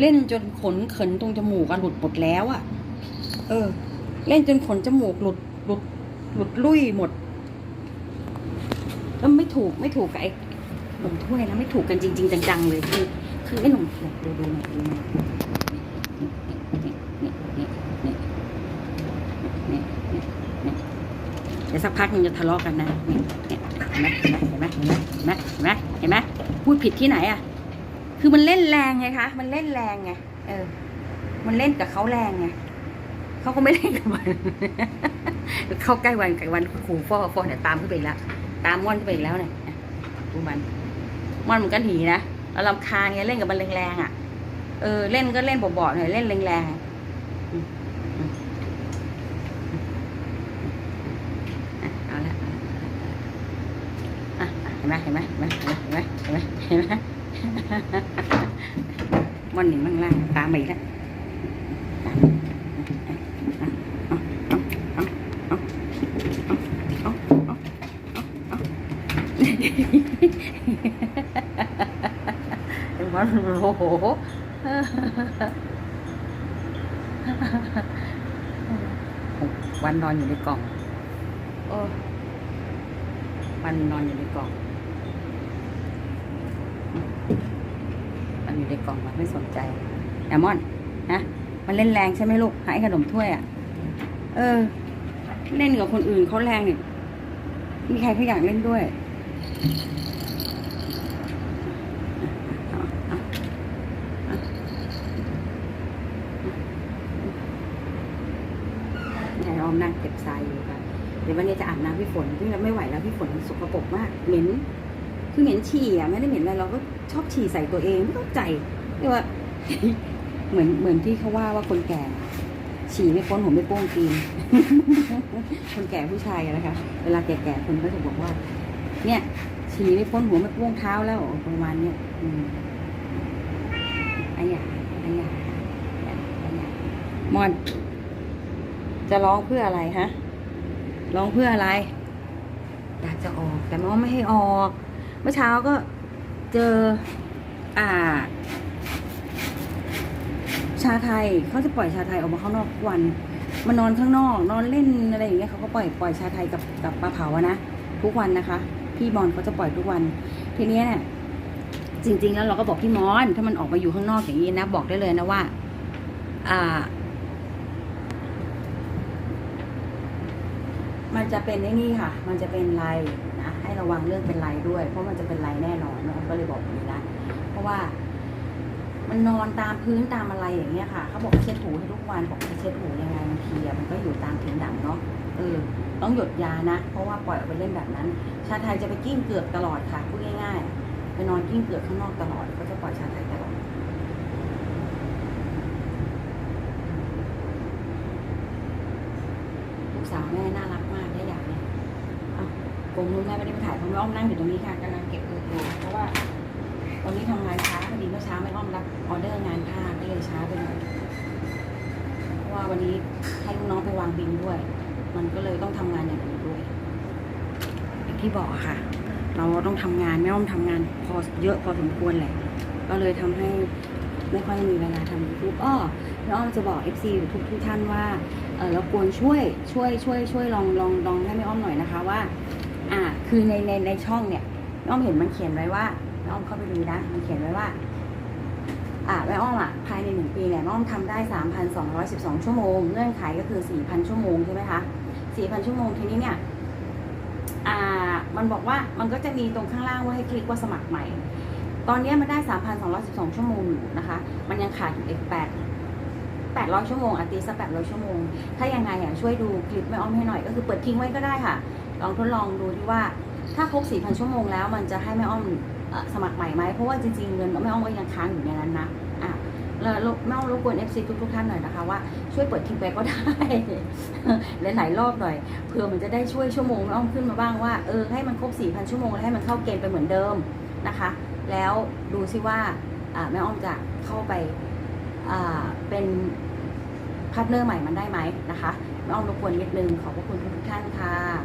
เล่นจนขนเขินตรงจมูกอะหลุดหมดแล้วอะเออ เล่นจนขนจมูกหลุดหลุดหลุดลุ่ยหมดแล้วไม่ถูกไม่ถูกกับไอ้หนุ่มถ้วยนะไม่ถูกกันจริง ๆ จังๆเลยคือคือไอ้หนมเนี่ยดูดูหน่อยดูหน่อยนี่นี่นี่นี่นี่นี่นี่เดี๋ยวสักพักนึงจะทะเลาะกันนะเห็นไหมเห็นไหมเห็นไหมเห็นไหมเห็นไหมเห็นไหมพูดผิดที่ไหนอะ คือมันเล่นแรงไงคะ มันเล่นแรงไง เออ มันเล่นกับเขาแรงไงเขาก็ไม่เล่นกับมันเข้าใกล้วันใกล้วันขู่ฟอฟอเนี่ยตามขึ้นไปอีกแล้ว ตามม่อนขึ้นไปอีกแล้วเนี่ยดูมันม่อนมันก็หนีนะเราลำคาญไงเล่นกับมันแรงๆอะ เออ เล่นก็เล่นบ่อๆหน่อยเล่นแรงๆเห็นไหมเห็นไหมเห็นไหมเห็นไหมเห็นไหม มม่อนหนีมั่งล่างตามมาอีกแล้วตามมาเอาเอาเอาเอาเอามันโอ้โหวันนอนอยู่ในกล่องโอ้วันนอนอยู่ในกล่องมัน อยู่ในกล่องมันไม่สนใจแอมอนนะมันเล่นแรงใช่ไหมลูกหายขนมถ้วยอะ เออ เล่นกับคนอื่นเขาแรงเนี่ยมีใครเขาอยากเล่นด้วยยายออมนั่งเก็บทรายอยู่ค่ะเดี๋ยววันนี้จะอาบน้ำพี่ฝนซึ่งเราไม่ไหวแล้วพี่ฝนสกปรกมากเหม็น คือเหม็นฉี่อะไม่ได้เหม็นอะไรเราก็ชอบฉี่ใส่ตัวเองไม่เข้าใจเรียกว่า เหมือนเหมือนที่เขาว่าว่าคนแก่ ฉี่ไม่พ้นหัวไม่โป้งตีนคนแก่ผู้ชายนะคะ เวลาแก่ๆคนก็จะบอกว่า เนี่ย ฉี่ไม่พ้นหัวไม่โป้งเท้าแล้วประมาณเนี้ยอืมอายาอายาอายามอน จะร้องเพื่ออะไรฮะร้องเพื่ออะไรอยากจะออกแต่ม่ว่าไม่ให้ออก เมื่อเช้าก็เจอ อ่า ชาไทยเขาจะปล่อยชาไทยออกมาข้างนอกวันมานอนข้างนอก นอนเล่นอะไรอย่างเงี้ยเขาก็ปล่อยปล่อยชาไทยกับกับปลาเผาอะนะทุกวันนะคะพี่มอนเขาจะปล่อยทุกวัน ทีเนี้ยเนี่ยจริง ๆ แล้วเราก็บอกพี่มอน ถ้ามันออกมาอยู่ข้างนอกอย่างนี้นะบอกได้เลยนะว่า อ่า มันจะเป็นไอ้นี่ค่ะ มันจะเป็นไรนะ ให้ระวังเรื่องเป็นไรด้วย เพราะมันจะเป็นไรแน่นอนน้องก็เลยบอกอย่างนี้นะเพราะว่า มันนอนตามพื้นตามอะไรอย่างเงี้ยค่ะเขาบอกเช็ดหูให้ทุกวันบอกจะเช็ดหูยังไงบางทีมันก็อยู่ตามผิวหนังเนาะเออต้องหยดยานะ เพราะว่าปล่อยออกไปเล่นแบบนั้น ชาไทยจะไปกิ้งเกือกตลอดค่ะพูดง่ายๆไปนอนกิ้งเกือกข้างนอกตลอด ก็จะปล่อยชาไทยตลอดลูกสาวแม่น่ารักมากได้อย่างเนี่ยอะ กงนู้นแม่ไม่ได้ไปถ่ายเพราะแม่อ้อมนั่งอยู่ตรงนี้ค่ะกำลังเก็บเงินอยู่เพราะว่าตอนนี้ทำงานช้าพอดีเมื่อเช้าแม่อ้อมรับออเดอร์งานผ้าก็เลยช้าไปหน่อยเพราะว่าวันนี้ให้ลูกน้องไปวางบินด้วย มันก็เลยต้องทำงานอย่างอื่นด้วยอย่างที่บอกค่ะ เราต้องทำงานแม่อ้อมทำงาน พอเยอะพอสมควรแหละก็เลยทำให้ไม่ค่อยมีเวลาทำยูทูบอ้อแม่อ้อมจะบอก FC ทุกทุกท่านว่าเออรบกวนช่วยช่วยช่วยช่วยลองลองลองให้แม่อ้อมหน่อยนะคะว่า อ่า คือในในในช่องเนี่ยแม่อ้อมเห็นมันเขียนไว้ว่าแม่อ้อมเข้าไปดูนะ มันเขียนไว้ว่า อ่าแม่อ้อมอะภายในหนึ่งปีเนี่ยแม่อ้อมทำได้สามพันสองร้อยสิบสองชั่วโมง เงื่อนไขก็คือสี่พันชั่วโมงใช่ไหมคะสี่พันชั่วโมงทีนี้เนี่ยอ่ามันบอกว่ามันก็จะมีตรงข้างล่างว่าให้คลิกว่าสมัครใหม่ ตอนนี้มันได้ 3,212 ชั่วโมงอยู่นะคะ มันยังขาดอยู่อีก8 800 ชั่วโมงอะตีสัก800 ชั่วโมง ถ้ายังไงอะช่วยดูคลิปแม่อ้อมให้หน่อยก็คือเปิดทิ้งไว้ก็ได้ค่ะ ลองทดลองดูที่ว่าถ้าครบ 4,000 ชั่วโมงแล้วมันจะให้แม่อ้อมอสมัครใหม่ไหมเพราะว่าจริงๆเงินแม่อ้อมก็ยังค้างอยู่ในนั้นนะอะแล้วแม่อ้อมรบกวน FC ทุกๆท่านหน่อยนะคะว่าช่วยเปิดทิ้งไปก็ได้หลายๆรอบหน่อยเพื่อมันจะได้ช่วยชั่วโมงแม่อ้อมขึ้นมาบ้างว่าเออให้มันครบ 4,000 ชั่วโมงแล้วให้มันเข้าเกณฑ์ไปเหมือนเดิมนะคะ แล้วดูซิว่าแม่อ้อมจะเข้าไปเป็นพาร์ทเนอร์ใหม่มันได้ไหมนะคะแม่อ้อมรบกวนนิดนึงขอบพระคุณทุกท่านค่ะ